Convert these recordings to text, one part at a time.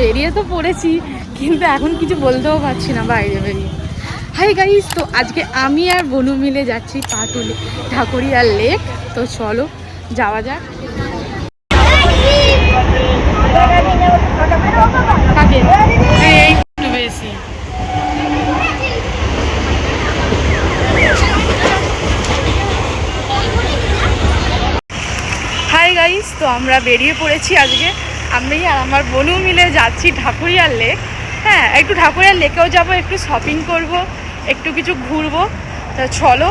বেরিয়ে তো পড়েছি, কিন্তু এখন কিছু বলতেও পারছি না বাইরে বেরিয়ে। হাই গাইস তো আজকে আমি আর বনু মিলে যাচ্ছি পাটুলি ঠাকুরিয়ার লেক, তো চলো যাওয়া যাক। হাই গাইস তো আমরা বেরিয়ে পড়েছি আজকে। আমি আর আমার বনু মিলে যাচ্ছি ঠাকুরিয়ার লেক। হ্যাঁ একটু ঢাকুরিয়ার লেকেও যাব, একটু শপিং করব, একটু কিছু ঘুরবো। তা চলো,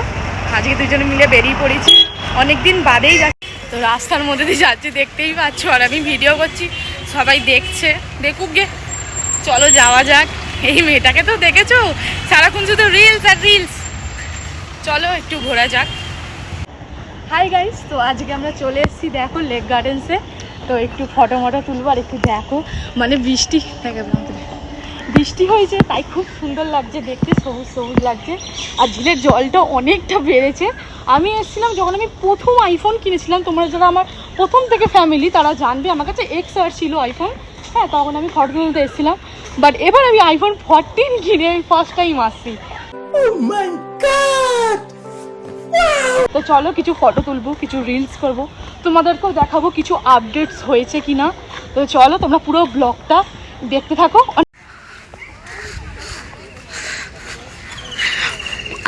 আজকে দুজনে মিলে বেরিয়ে পড়েছি। অনেক দিন বাদেই যাচ্ছি। তো রাস্তার মধ্যে দিয়ে যাচ্ছি, দেখতেই পাচ্ছ, আর আমি ভিডিও করছি, সবাই দেখছে, দেখুক গে। চলো যাওয়া যাক। এই মেয়েটাকে তো দেখেছ? সারাক্ষণ শুধু রিলস আর রিলস চলো একটু ঘোরা যাক। হাই গাইস তো আজকে আমরা চলে এসেছি, দেখো লেক গার্ডেন্সে তো একটু ফটো মটো তুলবো আর একটু দেখো। মানে বৃষ্টি। বৃষ্টি হয়েছে, তাই খুব সুন্দর লাগছে দেখতে, সবুজ সবুজ লাগছে। আর ঝিলের জলটা অনেকটা বেড়েছে। আমি এসেছিলাম যখন আমি প্রথম আইফোন কিনেছিলাম, তোমরা যারা আমার প্রথম থেকে ফ্যামিলি তারা জানবে, আমার কাছে এক্স আর ছিল আইফোন হ্যাঁ তখন আমি ফটো তুলতে এসেছিলাম। বাট এবার আমি আইফোন ফোরটিন কিনে ফার্স্ট টাইম আসছি। তো চলো কিছু ফটো তুলবো কিছু রিলস করব। তোমাদেরকেও দেখাবো কিছু আপডেটস হয়েছে কি না তো চলো তোমরা পুরো ব্লগটা দেখতে থাকো।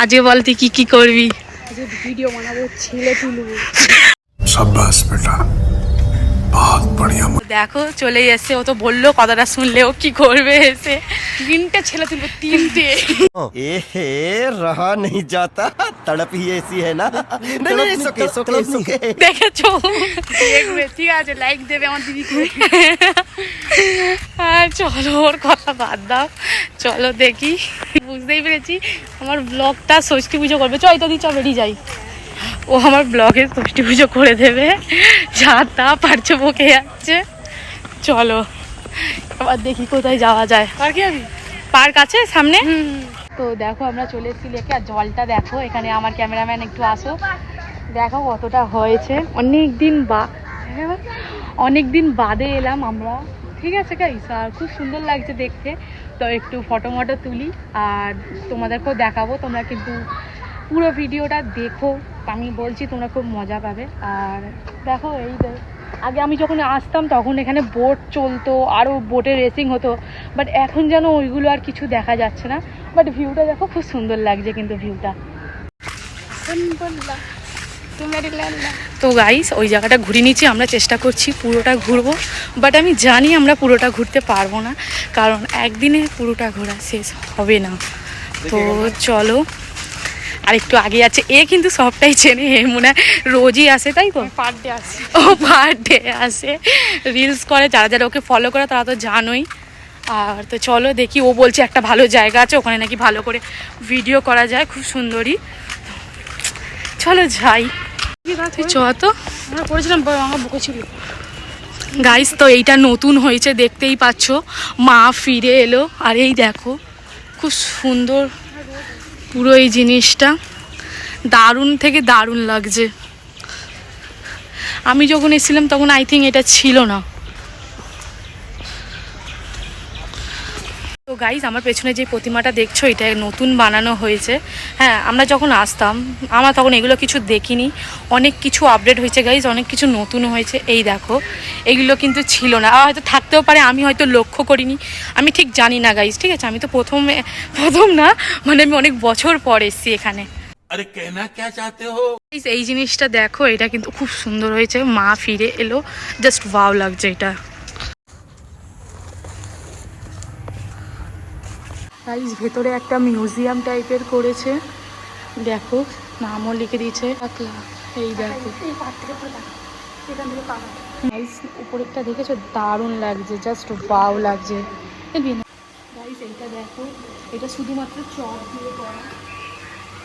আজকে বল তুই কি কি করবি? ভিডিও বানাবো ছেলে তুলবো। সাব্বাস বেটা। দেখো চলে এসে ও তো বলল কথাটা শুনলে ও কি করবে এসে। তিনটা ছেলে তুলবো তিনটে। এ হে রহা নেই যাতা তড়প হি এসি হ্যায় না দেখেছ? দেখবে ঠিক আছে লাইক দেবে আমার দিদি চলো ওর কথা বাদ দাও। চলো দেখি। বুঝতেই পেরেছি আমার ব্লগটা ষষ্ঠী পুজো করবে। চল এটা দিই চল বেরিয়ে যাই। ও আমার ব্লগে ষষ্ঠী পুজো করে দেবে। যা তা পারছে বকে যাচ্ছে। চলো এবার দেখি কোথায় যাওয়া যায়। আর কি আমি পার্ক আছে সামনে? তো দেখো আমরা চলে এসেছি লেকে আর জলটা দেখো এখানে আমার ক্যামেরাম্যান একটু আসো। দেখো কতটা হয়েছে। অনেক দিন বা অনেক দিন বাদে এলাম আমরা। ঠিক আছে গাইস আর খুব সুন্দর লাগছে দেখতে। তো একটু ফটো মটো তুলি আর তোমাদেরকেও দেখাবো। তোমরা কিন্তু পুরো ভিডিওটা দেখো। আমি বলছি তোমরা খুব মজা পাবে। আর দেখো এই আগে আমি যখন আসতাম তখন এখানে বোট চলতো আরও বোটে রেসিং হতো বাট এখন যেন ওইগুলো আর কিছু দেখা যাচ্ছে না। বাট ভিউটা দেখো খুব সুন্দর লাগছে কিন্তু ভিউটা তো গাইস ওই জায়গাটা ঘুরে নিচ্ছি আমরা চেষ্টা করছি পুরোটা ঘুরবো বাট আমি জানি আমরা পুরোটা ঘুরতে পারব না কারণ একদিনে পুরোটা ঘোরা শেষ হবে না। তো চলো আর একটু আগে আছে। এ কিন্তু সবটাই চেনে এ মনে হয় রোজই আসে তাই তো? পার ডে আসে। ও পার ডে আসে। রিলস করে যারা যারা ওকে ফলো করে তারা তো জানোই। আর তো চলো দেখি ও বলছে একটা ভালো জায়গা আছে ওখানে নাকি ভালো করে ভিডিও করা যায় খুব সুন্দরই। চলো যাই। তুই চ তো। আমরা করেছিলাম আমার বুকে ছিল। গাইস তো এইটা নতুন হয়েছে দেখতেই পাচ্ছ। মা ফিরে এলো আর এই দেখো খুব সুন্দর পুরো এই জিনিসটা দারুণ থেকে দারুণ লাগছে। আমি যখন এসেছিলাম তখন আই থিঙ্ক এটা ছিল না। তো গাইজ আমার পেছনে যে প্রতিমাটা দেখছ এটা নতুন বানানো হয়েছে। হ্যাঁ আমরা যখন আসতাম আমরা তখন এগুলো কিছু দেখিনি। অনেক কিছু আপডেট হয়েছে গাইজ অনেক কিছু নতুন হয়েছে। এই দেখো এগুলো কিন্তু ছিল না। হয়তো থাকতেও পারে আমি হয়তো লক্ষ্য করিনি। আমি ঠিক জানি না গাইজ ঠিক আছে? আমি তো প্রথমে প্রথম না মানে আমি অনেক বছর পর এসছি এখানে। এই জিনিসটা দেখো এটা কিন্তু খুব সুন্দর হয়েছে। মা ফিরে এলো। জাস্ট ভাও লাগছে এটা। গাইস ভেতরে একটা মিউজিয়াম টাইপের করেছে। দেখো নামও লিখে দিয়েছে। এই দেখো। গাইস উপরেরটা দেখেছ? দারুণ লাগছে জাস্ট ওয়াও লাগছে। গাইস এইটা দেখো। এটা শুধুমাত্র চক দিয়ে করা।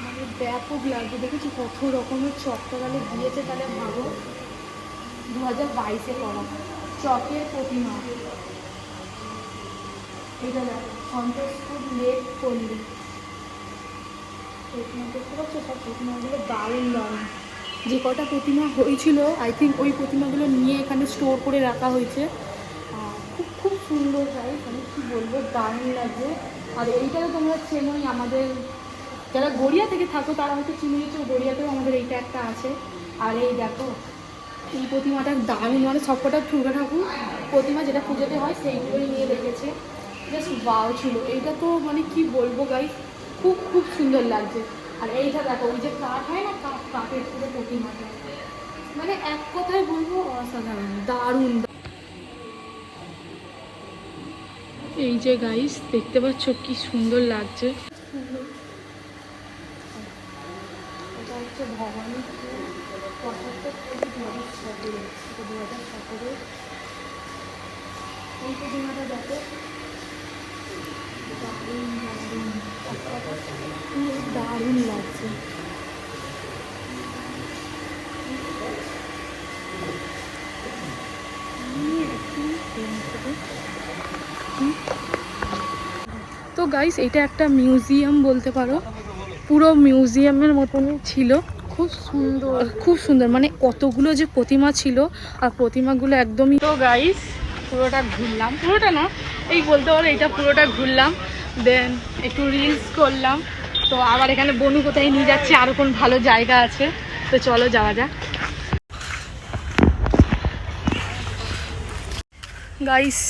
মানে ব্যাপক লাগছে। দেখেছি কত রকমের চকটা তাহলে দিয়েছে তাহলে ভাবো দু হাজার বাইশে করা। চকের প্রতিমা। এটা দেখো। সন্তোষপুর লেক পল্লী প্রতিমাগুলো দারুণ যে কটা প্রতিমা হয়েছিল আই থিঙ্ক ওই প্রতিমাগুলো নিয়ে এখানে স্টোর করে রাখা হয়েছে। খুব খুব সুন্দর গাইস আমি কি বলব, দারুণ লাগছে আর এইটা তো তোমরা চেনোই আমাদের, যারা গড়িয়া থেকে থাকো, তারা হয়তো চিনে গেছো গড়িয়াতেও আমাদের এইটা একটা আছে। আর এই দেখো, এই প্রতিমাটা দারুণ মানে সবকটা দুর্গা ঠাকুর প্রতিমা যেটা পুজোতে হয়, সেইগুলোই নিয়ে রেখেছে। জাস্ট বাও ছিল। এইটা তো মানে কি বলব গাইস খুব খুব সুন্দর লাগছে। আর এইটা দেখো, ওই যে কাঠ হয় না, কাঠ, কাঠের পুরো মানে এক কথায় বলব, অসাধারণ, দারুণ। এই যে গাইস দেখতে পাচ্ছ কি সুন্দর লাগছে। ভবানী এই প্রতিমাটা দেখো দারুণ লাগছে তো গাইস এটা একটা মিউজিয়াম বলতে পারো। পুরো মিউজিয়ামের মতনই ছিল। খুব সুন্দর। খুব সুন্দর। মানে কতগুলো যে প্রতিমা ছিল আর প্রতিমাগুলো একদমই তো গাইস পুরোটা ঘুরলাম। পুরোটা না, এই বলতে পারো এইটা পুরোটা ঘুরলাম। দেন একটু রিলস করলাম। তো আবার এখানে বনু কোথায় নিয়ে যাচ্ছে আরও কোন ভালো জায়গা আছে। তো চলো যাওয়া যাক। গাইস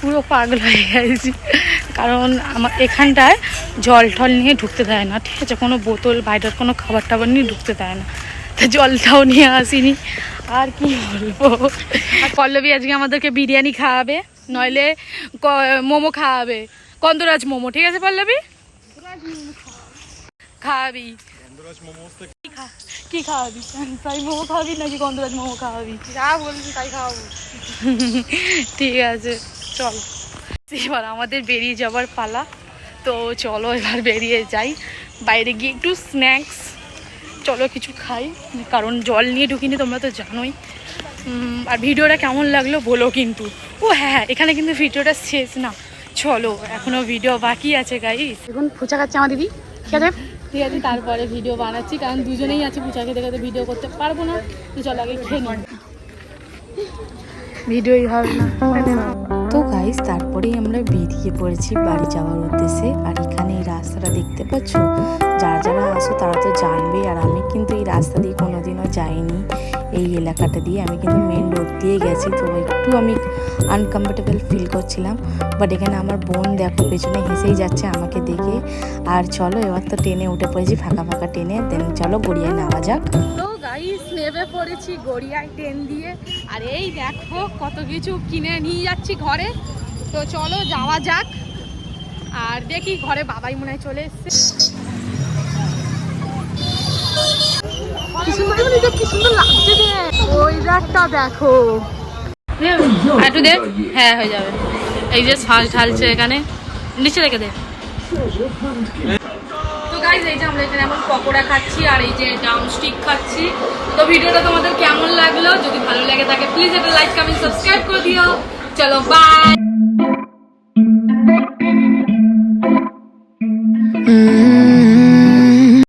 পুরো পাগল হয়ে গেছি। কারণ আমার এখানটায় জল টল নিয়ে ঢুকতে দেয় না, ঠিক আছে? কোনো বোতল, বাইরের কোনো খাবার টাবার নিয়ে ঢুকতে দেয় না। তো জলটাও নিয়ে আসিনি। আর কি বলব? পল্লবী আজকে আমাদেরকে বিরিয়ানি খাওয়াবে নইলে মোমো খাওয়াবে। কন্দরাজ মোমো ঠিক আছে পল্লবী? খাওয়াবি। কি খাওয়াবি? তাই মোমো খাওয়াবি নাকি গন্ধরাজ মোমো খাওয়াবি? যা বলবি তাই খাওয়াবো। ঠিক আছে চলো। এবার আমাদের বেরিয়ে যাবার পালা। তো চলো এবার বেরিয়ে যাই। বাইরে গিয়ে একটু স্ন্যাক্স চলো কিছু খাই কারণ জল নিয়ে ঢুকিনি তোমরা তো জানোই। আর ভিডিওটা কেমন লাগল বলো কিন্তু। ও হ্যাঁ হ্যাঁ এখানে কিন্তু ভিডিওটা শেষ না। চলো এখনও ভিডিও বাকি আছে গাই এখন ফুচা খাচ্ছে আমার দিদি। ঠিক আছে? ঠিক আছে তারপরে ভিডিও বানাচ্ছি কারণ দুজনেই আছে ফুচা খেতে খেতে ভিডিও করতে পারব না। তো চলো আগে খেয়ে নিই। ভিডিওই হবে না। গাইস তারপরেই আমরা বেরিয়ে পড়েছি বাড়ি যাওয়ার উদ্দেশ্যে। আর এখানে এই রাস্তাটা দেখতে পাচ্ছ? যারা যারা আসো তারা তো জানবে। আর আমি কিন্তু এই রাস্তা দিয়ে কোনোদিনও যাইনি। এই এলাকাটা দিয়ে আমি কিন্তু মেন রোড দিয়ে গেছি। তো একটু আমি আনকমফোর্টেবল ফিল করছিলাম। বাট এখানে আমার বোন দেখো, পেছনে হেসেই যাচ্ছে আমাকে দেখে। আর চলো এবার তো ট্রেনে উঠে পড়েছি, ফাঁকা ফাঁকা ট্রেনে দেন চলো গড়িয়ায় নেওয়া যাক। গাইস নেমে পড়েছি গড়িয়ায় ট্রেন দিয়ে। আর এই দেখো কত কিছু কিনে নিয়ে যাচ্ছি ঘরে। তো চলো যাওয়া যাক। আর দেখি ঘরে বাবাই মনে হয় চলে এসছে। দেখো, একটু হ্যাঁ হয়ে যাবে। এই যে শ্বাস ঢালছে এখানে। নিচে রেখে দে। গাইজ এই যে আমরা এখানে এখন পকোড়া খাচ্ছি আর এই যে ডাম খাচ্ছি। তো ভিডিওটা তোমাদের কেমন লাগল? যদি ভালো লাগে থাকে প্লিজ একটা লাইক কমেন্ট সাবস্ক্রাইব করে দিও। চলো বাই